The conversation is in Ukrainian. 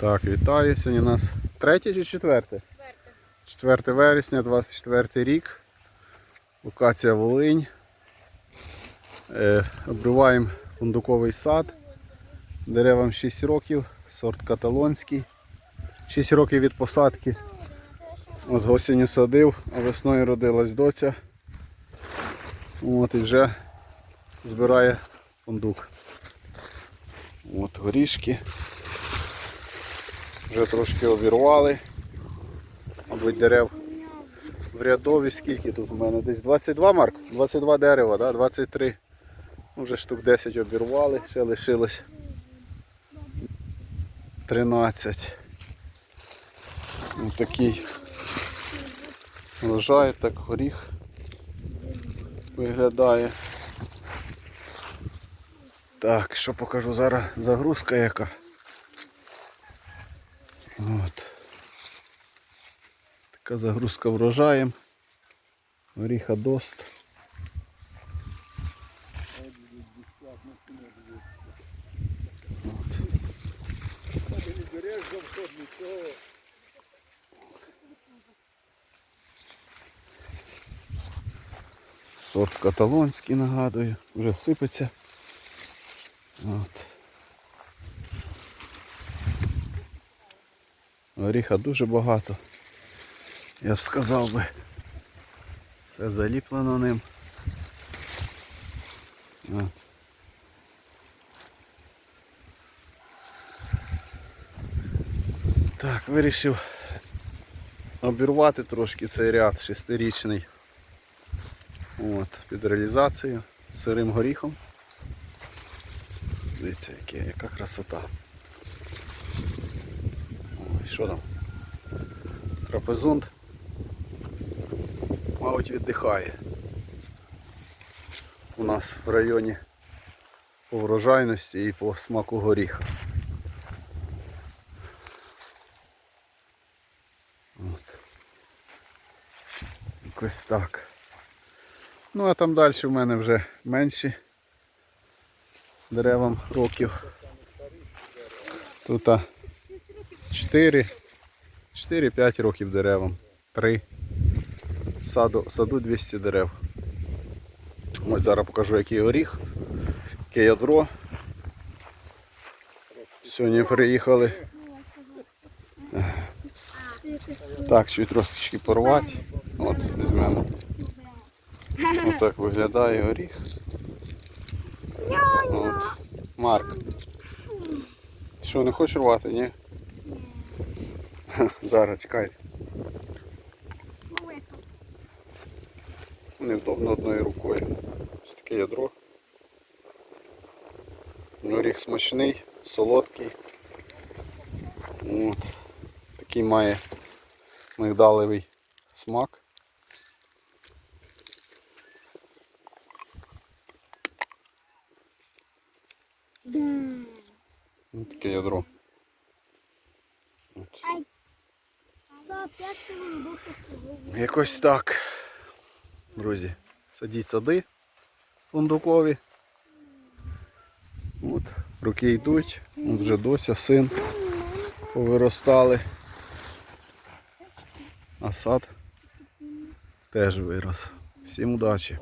Так, вітаю. Сьогодні у нас третє чи четверте? 4 вересня, 24 рік. Локація Волинь. Е, обриваємо фундуковий сад. Деревам 6 років, сорт каталонський. 6 років від посадки. От осінню садив, а весною родилась доця. От і вже збирає фундук. От горішки. Вже трошки обірвали. Мабуть, дерев в рядові. Скільки тут у мене? Десь 22 марк? 22 дерева, да? 23. Ну, Вже штук 10 обірвали, ще лишилось 13. Ось такий врожай, так горіх виглядає. Так, що покажу зараз загрузка яка. От. Така загрузка врожаєм. Горіха дост. Сорт каталонський нагадую, вже сипеться. От. Горіха дуже багато. Я б сказав би. Все заліплено ним. От. Так, вирішив обірвати трошки цей ряд шестирічний. От, під реалізацію сирим горіхом. Дивіться, яка красота. Що там? Трапезунд. Мабуть, віддихає. У нас в районі по врожайності і по смаку горіха. От. Якось так. Ну а там далі в мене вже менші деревам років. Тут 4, 4-5 років деревам. 3. Саду, саду 200 дерев. Ось зараз покажу який оріг, яке ядро. Сьогодні приїхали. Так, чуть трошечки порвати. От, візьмемо. Отак виглядає горіх. От. Марк. Що, не хочеш рвати, ні? Зараз чекайте. Невдобно одною рукою. Ось таке ядро. Горіх смачний, солодкий. От. Такий має мигдалевий смак. Ось таке ядро. От. Якось так. Друзі, садіть сади фундукові. От, руки йдуть, От вже дося, син повиростали. А сад теж вирос. Всім удачі!